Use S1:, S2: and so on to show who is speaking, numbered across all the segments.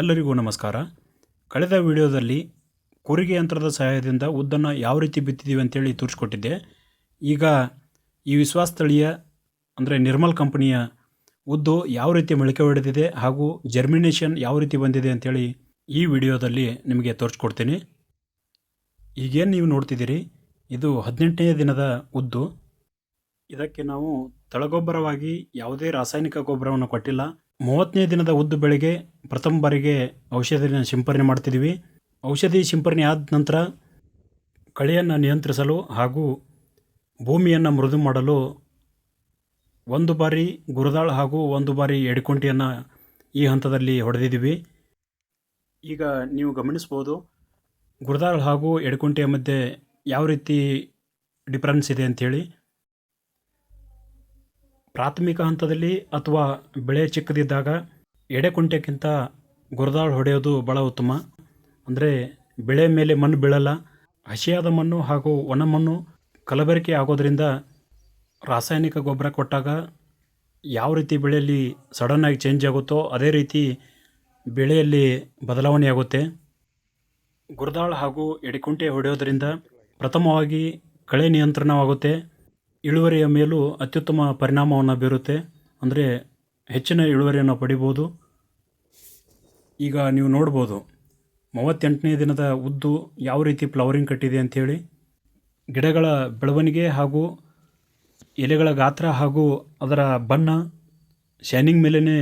S1: ಎಲ್ಲರಿಗೂ ನಮಸ್ಕಾರ. ಕಳೆದ ವಿಡಿಯೋದಲ್ಲಿ ಕೂರಿಗೆ ಯಂತ್ರದ ಸಹಾಯದಿಂದ ಉದ್ದನ್ನು ಯಾವ ರೀತಿ ಬಿತ್ತಿದ್ದೀವಿ ಅಂತೇಳಿ ತೋರಿಸ್ಕೊಟ್ಟಿದ್ದೆ. ಈಗ ಈ ವಿಶ್ವಾಸ ತಳಿಯ ಅಂದರೆ ನಿರ್ಮಲ್ ಕಂಪನಿಯ ಉದ್ದು ಯಾವ ರೀತಿ ಮೊಳಕೆ ಹೊಡೆದಿದೆ ಹಾಗೂ ಜರ್ಮಿನೇಷನ್ ಯಾವ ರೀತಿ ಬಂದಿದೆ ಅಂತೇಳಿ ಈ ವಿಡಿಯೋದಲ್ಲಿ ನಿಮಗೆ ತೋರಿಸ್ಕೊಡ್ತೀನಿ. ಈಗೇನು ನೀವು ನೋಡ್ತಿದ್ದೀರಿ, ಇದು ಹದಿನೆಂಟನೇ ದಿನದ ಉದ್ದು. ಇದಕ್ಕೆ ನಾವು ತಳಗೊಬ್ಬರವಾಗಿ ಯಾವುದೇ ರಾಸಾಯನಿಕ ಗೊಬ್ಬರವನ್ನು ಕೊಟ್ಟಿಲ್ಲ. ಮೂವತ್ತನೇ ದಿನದ ಉದ್ದು ಬೆಳೆಗೆ ಪ್ರಥಮ ಬಾರಿಗೆ ಔಷಧಿನ ಸಿಂಪರಣೆ ಮಾಡ್ತಿದ್ದೀವಿ. ಔಷಧಿ ಸಿಂಪರಣೆ ಆದ ನಂತರ ಕಳೆಯನ್ನು ನಿಯಂತ್ರಿಸಲು ಹಾಗೂ ಭೂಮಿಯನ್ನು ಮೃದು ಮಾಡಲು ಒಂದು ಬಾರಿ ಗುರದಾಳ ಹಾಗೂ ಒಂದು ಬಾರಿ ಎಡಿಕೊಂಟಿಯನ್ನು ಈ ಹಂತದಲ್ಲಿ ಹೊಡೆದಿದ್ದೀವಿ. ಈಗ ನೀವು ಗಮನಿಸ್ಬೋದು ಗುರದಾಳ ಹಾಗೂ ಎಡಕುಂಟೆಯ ಮಧ್ಯೆ ಯಾವ ರೀತಿ ಡಿಫ್ರೆನ್ಸ್ ಇದೆ ಅಂಥೇಳಿ ಪ್ರಾಥಮಿಕ ಹಂತದಲ್ಲಿ ಅಥವಾ ಬೆಳೆ ಚಿಕ್ಕದಿದ್ದಾಗ ಎಡೆಕುಂಟೆಕ್ಕಿಂತ ಗುರದಾಳು ಹೊಡೆಯೋದು ಭಾಳ ಉತ್ತಮ. ಅಂದರೆ ಬೆಳೆ ಮೇಲೆ ಮಣ್ಣು ಬೀಳಲ್ಲ. ಹಸಿಯಾದ ಮಣ್ಣು ಹಾಗೂ ಒಣ ಮಣ್ಣು ಕಲಬೆರಕೆ ಆಗೋದರಿಂದ ರಾಸಾಯನಿಕ ಗೊಬ್ಬರ ಕೊಟ್ಟಾಗ ಯಾವ ರೀತಿ ಬೆಳೆಯಲ್ಲಿ ಸಡನ್ನಾಗಿ ಚೇಂಜ್ ಆಗುತ್ತೋ ಅದೇ ರೀತಿ ಬೆಳೆಯಲ್ಲಿ ಬದಲಾವಣೆ ಆಗುತ್ತೆ. ಗುರದಾಳು ಹಾಗೂ ಎಡೆಕುಂಟೆ ಹೊಡೆಯೋದರಿಂದ ಪ್ರಥಮವಾಗಿ ಕಳೆ ನಿಯಂತ್ರಣವಾಗುತ್ತೆ. ಇಳುವರಿಯ ಮೇಲೂ ಅತ್ಯುತ್ತಮ ಪರಿಣಾಮವನ್ನು ಬೀರುತ್ತೆ. ಅಂದರೆ ಹೆಚ್ಚಿನ ಇಳುವರಿಯನ್ನು ಪಡಿಬೋದು. ಈಗ ನೀವು ನೋಡ್ಬೋದು, ಮೂವತ್ತೆಂಟನೇ ದಿನದ ಉದ್ದು ಯಾವ ರೀತಿ ಫ್ಲವರಿಂಗ್ ಕಟ್ಟಿದೆ ಅಂಥೇಳಿ ಗಿಡಗಳ ಬೆಳವಣಿಗೆ ಹಾಗೂ ಎಲೆಗಳ ಗಾತ್ರ ಹಾಗೂ ಅದರ ಬಣ್ಣ ಶೈನಿಂಗ್ ಮೇಲೇ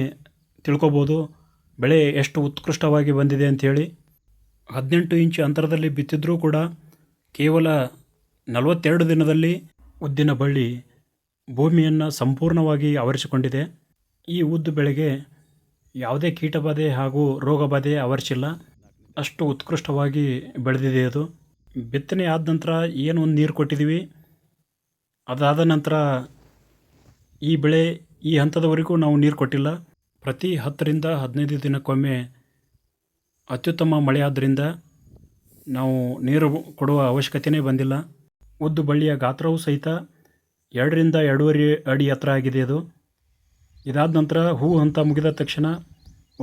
S1: ತಿಳ್ಕೊಬೋದು. ಬೆಳೆ ಎಷ್ಟು ಉತ್ಕೃಷ್ಟವಾಗಿ ಬಂದಿದೆ ಅಂಥೇಳಿ ಹದಿನೆಂಟು ಇಂಚು ಅಂತರದಲ್ಲಿ ಬಿತ್ತಿದ್ರೂ ಕೂಡ ಕೇವಲ ನಲವತ್ತೆರಡು ದಿನದಲ್ಲಿ ಉದ್ದಿನ ಬಳ್ಳಿ ಭೂಮಿಯನ್ನು ಸಂಪೂರ್ಣವಾಗಿ ಆವರಿಸಿಕೊಂಡಿದೆ. ಈ ಉದ್ದು ಬೆಳೆಗೆ ಯಾವುದೇ ಕೀಟಬಾಧೆ ಹಾಗೂ ರೋಗಬಾಧೆ ಆವರಿಸಿಲ್ಲ. ಅಷ್ಟು ಉತ್ಕೃಷ್ಟವಾಗಿ ಬೆಳೆದಿದೆ ಅದು. ಬಿತ್ತನೆ ಆದ ನಂತರ ಏನು ಒಂದು ನೀರು ಕೊಟ್ಟಿದ್ದೀವಿ ಅದಾದ ನಂತರ ಈ ಬೆಳೆ ಈ ಹಂತದವರೆಗೂ ನಾವು ನೀರು ಕೊಟ್ಟಿಲ್ಲ. ಪ್ರತಿ ಹತ್ತರಿಂದ ಹದಿನೈದು ದಿನಕ್ಕೊಮ್ಮೆ ಅತ್ಯುತ್ತಮ ಮಳೆ ಆದ್ದರಿಂದ ನಾವು ನೀರು ಕೊಡುವ ಅವಶ್ಯಕತೆಯೇ ಬಂದಿಲ್ಲ. ಉದ್ದು ಬಳ್ಳಿಯ ಗಾತ್ರವೂ ಸಹಿತ ಎರಡರಿಂದ ಎರಡೂವರೆ ಅಡಿ ಎತ್ತರ ಆಗಿದೆ ಅದು ಇದಾದ ನಂತರ ಹೂ ಹಂತ ಮುಗಿದ ತಕ್ಷಣ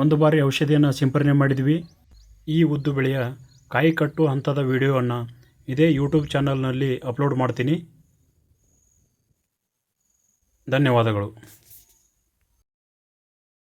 S1: ಒಂದು ಬಾರಿ ಔಷಧಿಯನ್ನು ಸಿಂಪರಣೆ ಮಾಡಿದ್ವಿ. ಈ ಉದ್ದು ಬೆಳೆಯ ಕಾಯಿ ಕಟ್ಟು ಹಂತದ ವಿಡಿಯೋವನ್ನು ಇದೇ ಯೂಟ್ಯೂಬ್ ಚಾನಲ್ನಲ್ಲಿ ಅಪ್ಲೋಡ್ ಮಾಡ್ತೀನಿ. ಧನ್ಯವಾದಗಳು.